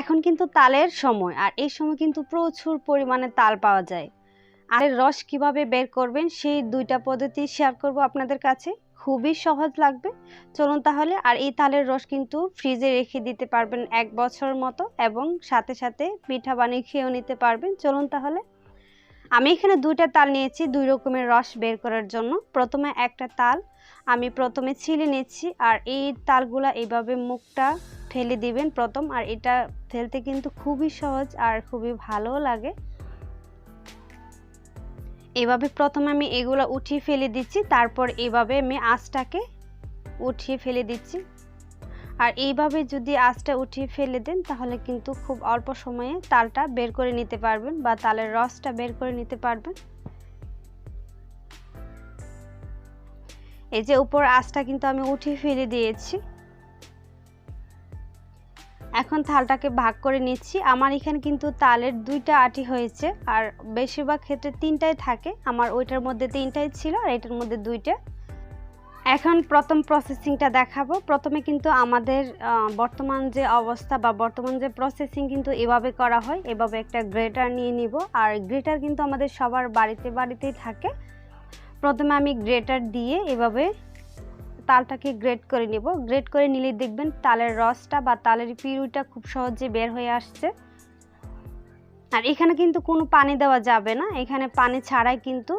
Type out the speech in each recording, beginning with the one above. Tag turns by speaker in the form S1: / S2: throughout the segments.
S1: এখন কিন্তু তালের সময়, আর এই সময় কিন্তু প্রচুর পরিমাণে তাল পাওয়া যায়। আর রস কীভাবে বের করবেন, সেই দুইটা পদ্ধতি শেয়ার করব আপনাদের কাছে। খুবই সহজ লাগবে। চলুন তাহলে, আর এই তালের রস কিন্তু ফ্রিজে রেখে দিতে পারবেন এক বছরের মতো, এবং সাথে সাথে পিঠা বানিয়ে খেয়েও নিতে পারবেন। চলুন তাহলে। আমি এখানে দুইটা তাল নিয়েছি, দুই রকমের রস বের করার জন্য। প্রথমে একটা তাল, আমি প্রথমে ছিলে নিচ্ছি, আর এই তালগুলা এইভাবে মুখটা ফেলে দিবেন প্রথম, আর এটা ফেলতে কিন্তু খুবই সহজ আর খুবই ভালো লাগে। এভাবে প্রথমে আমি এগুলো উঠিয়ে ফেলে দিচ্ছি, তারপর এভাবে আমি আঁচটাকে উঠিয়ে ফেলে দিচ্ছি। আর এইভাবে যদি আঁচটা উঠিয়ে ফেলে দেন, তাহলে কিন্তু খুব অল্প সময়ে তালটা বের করে নিতে পারবেন বা তালের রসটা বের করে নিতে পারবেন। এই যে উপর আঁচটা কিন্তু আমি উঠিয়ে ফেলে দিয়েছি। এখন থালটাকে ভাগ করে নিচ্ছি। আমার এখানে কিন্তু তালের দুইটা আটি হয়েছে, আর বেশিরভাগ ক্ষেত্রে তিনটাই থাকে। আমার ওইটার মধ্যে তিনটাই ছিল আর এটার মধ্যে দুইটা। এখন প্রথম প্রসেসিংটা দেখাবো। প্রথমে কিন্তু আমাদের বর্তমান যে অবস্থা বা বর্তমান যে প্রসেসিং কিন্তু এভাবে করা হয়। এভাবে একটা গ্রেটার নিয়ে নিব। আর গ্রেটার কিন্তু আমাদের সবার বাড়িতে বাড়িতেই থাকে। প্রথমে আমি গ্রেটার দিয়ে এভাবে তালটাকে গ্রেট করে নিব। গ্রেট করে নিলে দেখবেন তালের রসটা বা তালের পিউরিটা খুব সহজে বের হয়ে আসছে। আর এখানে কিন্তু কোনো পানি দেওয়া যাবে না। এখানে পানি ছাড়াই কিন্তু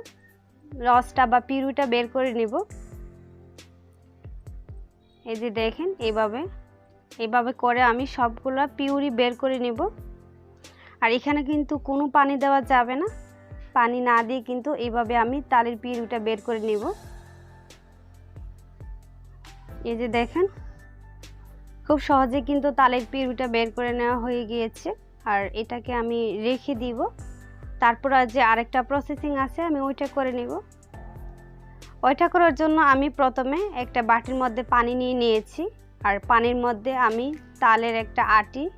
S1: রসটা বা পিউরিটা বের করে নিব। এই যে দেখেন এইভাবে এইভাবে করে আমি সবগুলো পিউরি বের করে নিব। আর এখানে কিন্তু কোনো পানি দেওয়া যাবে না। পানি না দিয়ে কিন্তু এইভাবে আমি তালের পিউরিটা বের করে নিব। এই যে দেখেন, খুব সহজে কিন্তু তালের পিউরিটা বের করে নেওয়া হয়ে গিয়েছে। আর এটাকে আমি রেখে দিব। তারপর যে আরেকটা প্রসেসিং আছে, আমি ওইটা করে নিব। ওইটা করার জন্য আমি প্রথমে একটা বাটির মধ্যে পানি নিয়ে নিয়েছি। আর পানির মধ্যে আমি তালের একটা আটি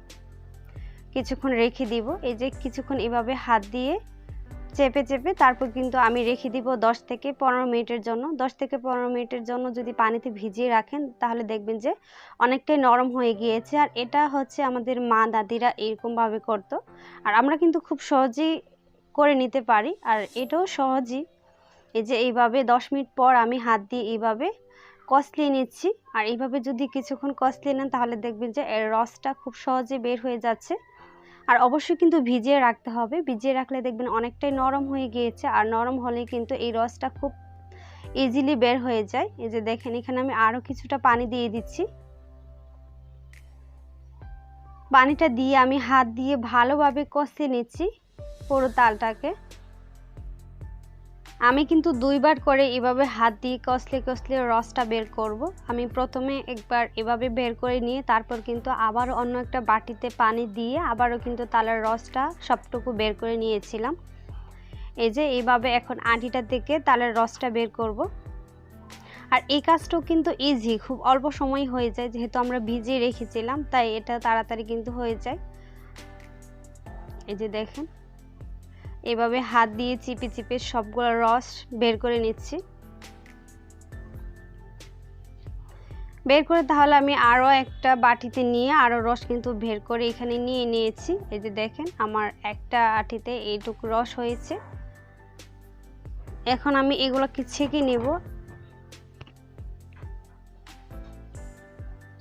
S1: কিছুক্ষণ রেখে দিব। এই যে কিছুক্ষণ এভাবে হাত দিয়ে চেপে চেপে তারপর কিন্তু আমি রেখে দিব 10 থেকে পনেরো মিনিটের জন্য। 10 থেকে পনেরো মিনিটের জন্য যদি পানিতে ভিজিয়ে রাখেন তাহলে দেখবেন যে অনেকটাই নরম হয়ে গিয়েছে। আর এটা হচ্ছে আমাদের মা দাদিরা এরকমভাবে করতো। আর আমরা কিন্তু খুব সহজেই করে নিতে পারি। আর এটাও সহজই। এই যে এইভাবে 10 মিনিট পর আমি হাত দিয়ে এইভাবে কষলিয়ে নিচ্ছি। আর এইভাবে যদি কিছুক্ষণ কষলিয়ে নেন তাহলে দেখবেন যে এর রসটা খুব সহজে বের হয়ে যাচ্ছে। আর অবশ্যই কিন্তু ভিজিয়ে রাখতে হবে। ভিজিয়ে রাখলে দেখবেন অনেকটাই নরম হয়ে গিয়েছে আর নরম হলে কিন্তু এই রসটা খুব ইজিলি বের হয়ে যায়। এই যে দেখেন, এখানে আমি আরও কিছুটা পানি দিয়ে দিচ্ছি। পানিটা দিয়ে আমি হাত দিয়ে ভালোভাবে কষে নিচ্ছি পুরো তালটাকে। আমি কিন্তু দুইবার করে এভাবে হাত দিয়ে কষলে কষলে রসটা বের করব। আমি প্রথমে একবার এভাবে বের করে নিয়ে তারপর কিন্তু আবার অন্য একটা বাটিতে পানি দিয়ে আবারও কিন্তু তালের রসটা সবটুকু বের করে নিয়েছিলাম এই যে এইভাবে এখন আটিটা থেকে তালের রসটা বের করব। আর এই কাজটাও কিন্তু ইজি খুব অল্প সময় হয়ে যায় যেহেতু আমরা ভিজিয়ে রেখেছিলাম, তাই এটা তাড়াতাড়ি কিন্তু হয়ে যায় এই যে দেখেন এভাবে হাত দিয়ে চিপে চিপে সবগুলো রস বের করে নিচ্ছি। বের করে তাহলে আমি আরও একটা বাটিতে নিয়ে আরও রস কিন্তু বের করে এখানে নিয়ে নিয়েছি। এই যে দেখেন, আমার একটা আটিতে এইটুকু রস হয়েছে। এখন আমি এগুলোকে ছেঁকে নেব।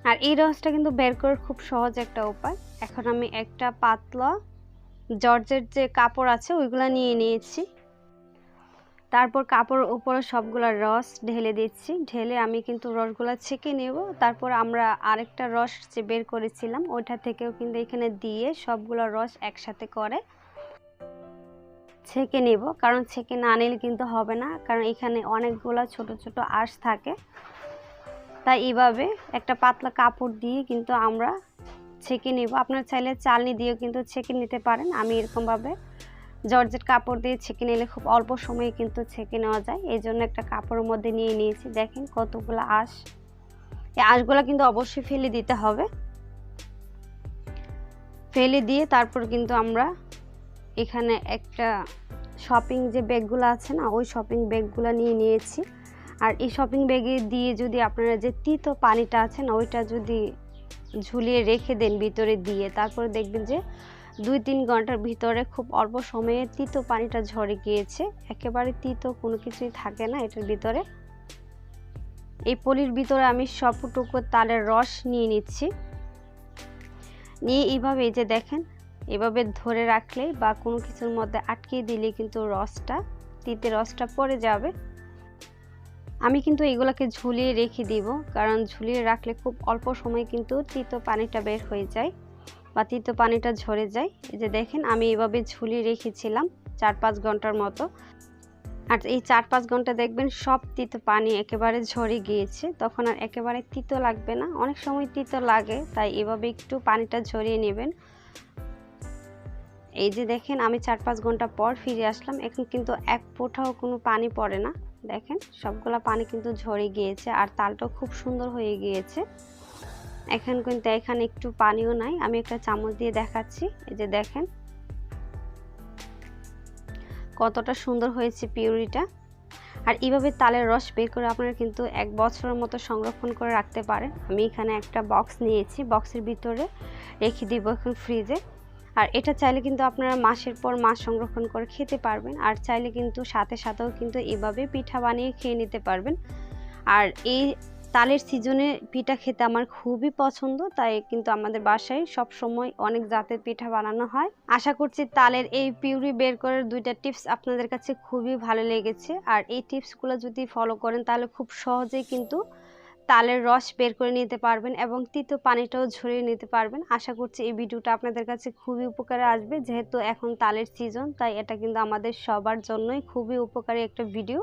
S1: আর এই রসটা কিন্তু বের করার খুব সহজ একটা উপায়। এখন আমি একটা পাতলা জর্জের যে কাপড় আছে, ওইগুলো নিয়ে নিয়েছি। তারপর কাপড়ের উপরে সবগুলো রস ঢেলে দিচ্ছি। ঢেলে আমি কিন্তু রসগুলো ছেঁকে নেব। তারপর আমরা আরেকটা রস যে বের করেছিলাম, ওইটা থেকেও কিন্তু এখানে দিয়ে সবগুলো রস একসাথে করে ছেঁকে নেব। কারণ ছেঁকে না নিলে কিন্তু হবে না, কারণ এখানে অনেকগুলো ছোট ছোট আঁশ থাকে। তাই এইভাবে একটা পাতলা কাপড় দিয়ে কিন্তু আমরা ছেঁকে নিব। আপনার চাইলে চালনি দিয়েও কিন্তু ছেঁকে নিতে পারেন। আমি এরকমভাবে জর্জেট কাপড় দিয়ে ছেঁকে নিলে খুব অল্প সময়ে কিন্তু ছেঁকে নেওয়া যায়। এই জন্য একটা কাপড়ের মধ্যে নিয়ে নিয়েছি। দেখেন কতগুলো আঁশ। এই আঁশগুলো কিন্তু অবশ্যই ফেলে দিতে হবে। ফেলে দিয়ে তারপর কিন্তু আমরা এখানে একটা শপিং যে ব্যাগগুলো আছে না, ওই শপিং ব্যাগগুলো নিয়ে নিয়েছি। আর এই শপিং ব্যাগে দিয়ে যদি আপনারা যে তিতো পানিটা আছে না, ওইটা যদি ঝুলিয়ে রেখে দেন ভিতরে দিয়ে। তারপরে দেখবেন যে দুই তিন ঘণ্টার ভিতরে খুব অল্প সময়ে তিতো পানিটা ঝরে গিয়েছে। একেবারে তিতো কোনো কিছুই থাকে না এটার ভিতরে। এই পলির ভিতরে আমি সবটুকু তালের রস নিয়ে নিচ্ছি। নিয়ে এইভাবে এই যে দেখেন, এভাবে ধরে রাখলেই বা কোনো কিছুর মধ্যে আটকে দিলে কিন্তু রসটা, তিতে রসটা পড়ে যাবে। আমি কিন্তু এগুলোকে ঝুলিয়ে রেখে দিব, কারণ ঝুলিয়ে রাখলে খুব অল্প সময় কিন্তু তিতো পানিটা বের হয়ে যায় বা তিতো পানিটা ঝরে যায়। এই যে দেখেন, আমি এভাবে ঝুলিয়ে রেখেছিলাম চার পাঁচ ঘণ্টার মতো। আর এই চার পাঁচ ঘণ্টা দেখবেন সব তিতো পানি একেবারে ঝরে গিয়েছে, তখন আর একেবারে তিতো লাগবে না। অনেক সময় তিতো লাগে, তাই এভাবে একটু পানিটা ঝরিয়ে নেবেন। এই যে দেখেন, আমি চার পাঁচ ঘণ্টা পর ফিরে আসলাম, এখন কিন্তু এক ফোঁটাও কোনো পানি পড়ে না। দেখেন, সবগুলা পানি কিন্তু ঝরে গিয়েছে আর তালটাও খুব সুন্দর হয়ে গিয়েছে। এখন কিন্তু এখানে একটু পানিও নাই, আমি একটা চামচ দিয়ে দেখাচ্ছি। এই যে দেখেন, কতটা সুন্দর হয়েছে পিউরিটা। আর এইভাবে তালের রস বের করে আপনারা কিন্তু এক বছরের মতো সংরক্ষণ করে রাখতে পারেন। আমি এখানে একটা বক্স নিয়েছি, বক্সের ভিতরে রেখে দিব এখন ফ্রিজে। আর এটা চাইলে কিন্তু আপনারা মাসের পর মাস সংরক্ষণ করে খেতে পারবেন। আর চাইলে কিন্তু সাথে সাথেও কিন্তু এভাবে পিঠা বানিয়ে খেয়ে নিতে পারবেন। আর এই তালের সিজনে পিঠা খেতে আমার খুবই পছন্দ, তাই কিন্তু আমাদের বাসায় সব সময় অনেক জাতের পিঠা বানানো হয়। আশা করছি তালের এই পিউরি বের করার দুইটা টিপস আপনাদের কাছে খুবই ভালো লেগেছে। আর এই টিপসগুলো যদি ফলো করেন তাহলে খুব সহজেই কিন্তু তালের রস বের করে নিতে পারবেন এবং তিতো পানিটাও ঝরিয়ে নিতে পারবেন। আশা করছি এই ভিডিওটা আপনাদের কাছে খুবই উপকারে আসবে, যেহেতু এখন তালের সিজন তাই এটা কিন্তু আমাদের সবার জন্যই খুবই উপকারী একটা ভিডিও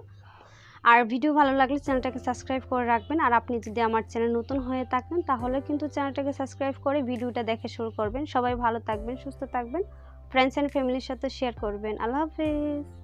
S1: আর ভিডিও ভালো লাগলে চ্যানেলটাকে সাবস্ক্রাইব করে রাখবেন, আর আপনি যদি আমার চ্যানেল নতুন হয়ে থাকেন, তাহলে কিন্তু চ্যানেলটাকে সাবস্ক্রাইব করে ভিডিওটা দেখে শুরু করবেন। সবাই ভালো থাকবেন, সুস্থ থাকবেন ফ্রেন্ডস অ্যান্ড ফ্যামিলির সাথে শেয়ার করবেন। আল্লাহ হাফিজ!